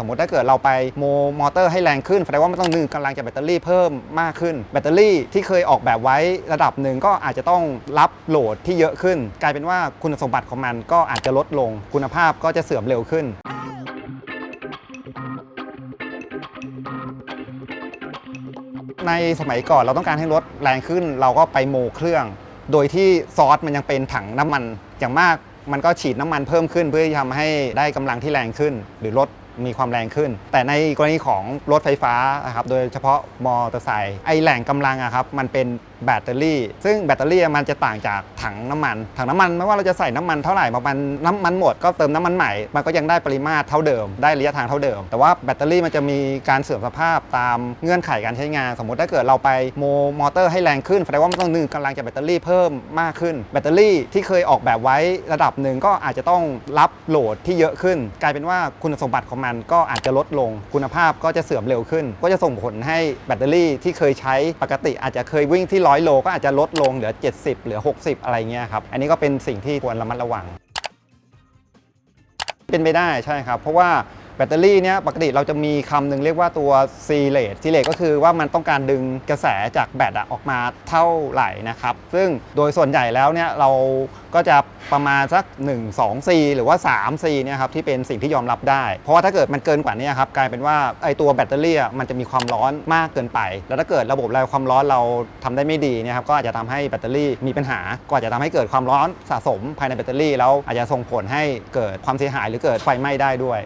สมมติถ้าเกิดเราไปโมมอเตอร์ให้แรงขึ้นแสดงว่ามันต้องดึงกำลังจากแบตเตอรี่เพิ่มมากขึ้น แบตเตอรี่ที่เคยออกแบบไว้ระดับหนึ่งก็อาจจะต้องรับโหลดที่เยอะขึ้น กลายเป็นว่าคุณสมบัติของมันก็อาจจะลดลง คุณภาพก็จะเสื่อมเร็วขึ้นในสมัยก่อนเราต้องการให้รถแรงขึ้น เราก็ไปโมเครื่อง โดยที่ซอสมันยังเป็นถังน้ำมันอย่างมาก มันก็ฉีดน้ำมันเพิ่มขึ้น เพื่อที่ทำให้ได้กำลังที่แรงขึ้น หรือรถ มีความแรงขึ้น แต่ในกรณีของรถไฟฟ้านะครับโดยเฉพาะมอเตอร์ไซค์ไอแหล่งกำลังอะครับมันเป็นแบตเตอรี่ ซึ่งแบตเตอรี่มันจะต่างจากถังน้ำมัน ถังน้ำมันไม่ว่าเราจะใส่น้ำมันเท่าไหร่มามันน้ำมันหมดก็เติมน้ำมันใหม่ มันก็ยังได้ปริมาตรเท่าเดิม ได้ระยะทางเท่าเดิม แต่ว่าแบตเตอรี่มันจะมีการเสื่อมสภาพตามเงื่อนไขการใช้งาน สมมติถ้าเกิดเราไปโมมอเตอร์ให้แรงขึ้นแสดงว่ามันต้องดึงกำลังจากแบตเตอรี่เพิ่มมากขึ้น แบตเตอรี่ที่เคยออกแบบไว้ระดับหนึ่งก็อาจจะต้องรับโหลดที่เยอะขึ้น กลายเป็นว่าคุณสมบัติของมันก็อาจจะลดลง คุณภาพก็จะเสื่อมเร็วขึ้น ก็จะส่งผลให้แบตเตอรี่ที่เคยใช้ปกติอาจจะเคยวิ่งที่ร้อยโลก็อาจจะลดลงเหลือ 70 เหลือ 60 อะไรเงี้ยครับ อันนี้ก็เป็นสิ่งที่ควรระมัดระวัง เป็นไปได้ใช่ครับ เพราะว่า แบตเตอรี่เนี่ยปกติเราจะมีคำหนึ่งเรียกว่าตัว C rate C rate ก็คือว่ามันต้องการดึงกระแสจากแบตออกมาเท่าไหร่นะครับ ซึ่งโดยส่วนใหญ่แล้วเนี่ยเราก็จะประมาณสัก 1 2 C หรือว่า 3 C เนี่ยครับที่เป็นสิ่งที่ยอมรับได้ เพราะว่าถ้าเกิดมันเกินกว่านี้ครับกลายเป็นว่าไอตัวแบตเตอรี่มันจะมีความร้อนมากเกินไป แล้วถ้าเกิดระบบระบายความร้อนเราทำได้ไม่ดีเนี่ยครับก็อาจจะทำให้แบตเตอรี่มีปัญหา ก็อาจจะทำให้เกิดความร้อนสะสมภายในแบตเตอรี่แล้วอาจจะส่งผลให้เกิดความเสียหายหรือเกิดไฟไหม้ได้ด้วย